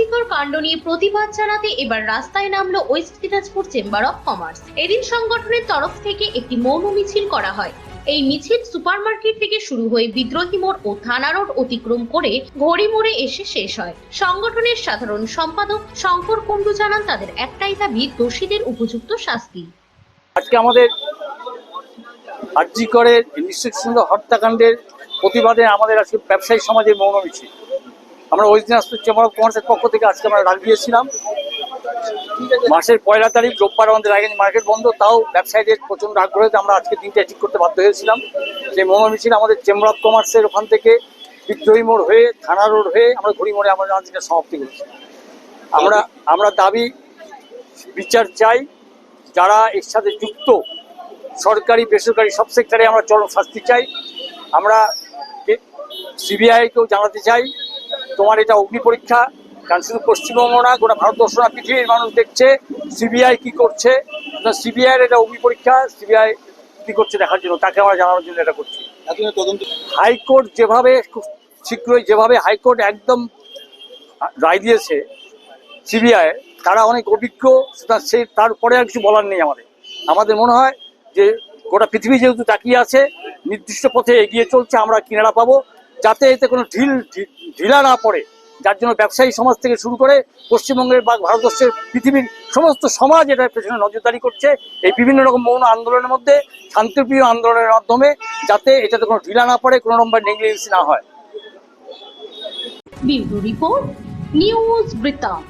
আরজিকর কাণ্ড নিয়ে প্রতিবাদ জানাতে এবার রাস্তায় নামলো west Dinajpur chamber of commerce. এদিন সংগঠনের তরফ থেকে একটি মৌন মিছিল করা হয়। এই মিছিল সুপারমার্কেট থেকে শুরু হয়ে বিদ্রোহী মোড় ও থানা রোড অতিক্রম করে ঘড়ি মোড়ে এসে শেষ হয়। সংগঠনের সাধারণ সম্পাদক শঙ্কর কুণ্ডু জানান, তাদের একটাই দাবি, দোষীদের উপযুক্ত শাস্তি। আজকে আমাদের আর্জি করে হত্যাকাণ্ডের প্রতিবাদে আমাদের আজকে ব্যবসায়ী সমাজের মৌন মিছিল। আমরা ওয়েস্ট দিনাজপুর চেম্বার অফ কমার্সের পক্ষ থেকে আজকে আমরা ডাক দিয়েছিলাম। মাসের পয়লা তারিখ রোববার আমাদের রায়গঞ্জ মার্কেট বন্ধ, তাও ব্যবসায়ীদের প্রচণ্ড আগ্রহে আমরা আজকে দিনটা ঠিক করতে বাধ্য হয়েছিলাম। সেই মৌন মিছিল আমাদের চেম্বার অফ কমার্সের ওখান থেকে বিদ্রোহী মোড় হয়ে, থানা রোড হয়ে আমরা ঘড়ি মোড়ে আমরা আজকে সমাপ্তি করছি। আমরা আমরা দাবি, বিচার চাই, যারা এর সাথে যুক্ত, সরকারি, বেসরকারি সব সেক্টরে আমরা চরম শাস্তি চাই। আমরা সিবিআইকেও জানাতে চাই। তোমার এটা অগ্নি পরীক্ষা কারণ শুধু পশ্চিমবঙ্গ না গোটা ভারতবর্ষ না পৃথিবীর মানুষ দেখছে সিবিআই কি করছে সিবিআইয়ের এটা অগ্নি পরীক্ষা সিবিআই কি করছে দেখার জন্য তাকে আমরা জানানোর জন্য এটা করছি। হাইকোর্ট যেভাবে খুব শীঘ্রই যেভাবে হাইকোর্ট একদম রায় দিয়েছে সিবিআই তারা অনেক অভিজ্ঞ সে তারপরে আর কিছু বলার নেই আমাদের। আমাদের মনে হয় যে গোটা পৃথিবী যেহেতু তাকিয়ে আছে নির্দিষ্ট পথে এগিয়ে চলছে আমরা কিনারা পাবো। যাতে এতে কোনো ঢিল ঢিলা না পড়ে। যার জন্য ব্যবসায়ী সমাজ থেকে শুরু করে পশ্চিমবঙ্গের বা ভারতবর্ষের পৃথিবীর সমস্ত সমাজ এটার পেছনে নজরদারি করছে। এই বিভিন্ন রকম মৌন আন্দোলনের মধ্যে শান্তিপ্রিয় আন্দোলনের মাধ্যমে যাতে এটাতে কোনো ঢিলা না পড়ে, কোনো নম্বর নেগলিজেন্সি না হয়। রিপোর্ট, নিউজ বৃত্তান্ত